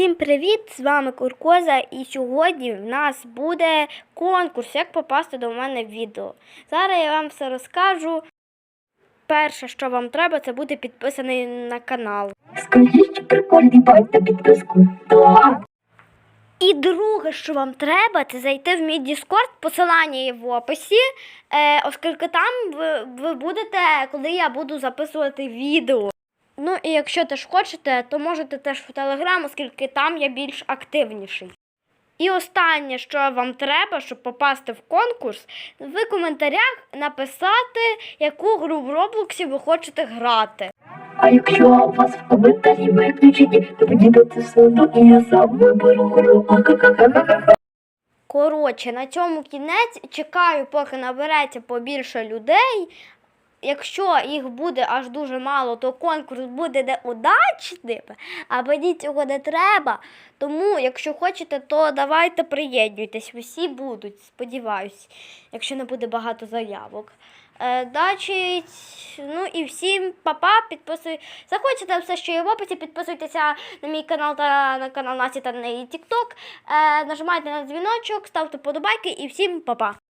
Всім привіт! З вами Куркоза, і сьогодні в нас буде конкурс, як попасти до мене в відео. Зараз я вам все розкажу. Перше, що вам треба, це бути підписаний на канал. Скажіть прикольний байт на підписку. І друге, що вам треба, це зайти в мій Discord, посилання є в описі, е, оскільки там ви, ви будете, коли я буду записувати відео. Ну і якщо теж хочете, то можете теж в Telegram, оскільки там я більш активніший. І останнє, що вам треба, щоб попасти в конкурс, в коментарях написати, яку гру в Роблоксі ви хочете грати. А якщо у вас в коментарі виключені, то мені дати суду і я сам виберу гру. Коротше, на цьому кінець чекаю, поки набереться побільше людей. Якщо їх буде аж дуже мало, то конкурс буде неудачним, а мені цього не треба. Тому, якщо хочете, то давайте приєднуйтесь. Усі будуть, сподіваюсь, якщо не буде багато заявок. Е, значить, ну і всім па-па. Захочете все, що є в описі, підписуйтеся на мій канал та на канал Насі та на її TikTok. Е, нажимайте на дзвіночок, ставте подобайки і всім па-па.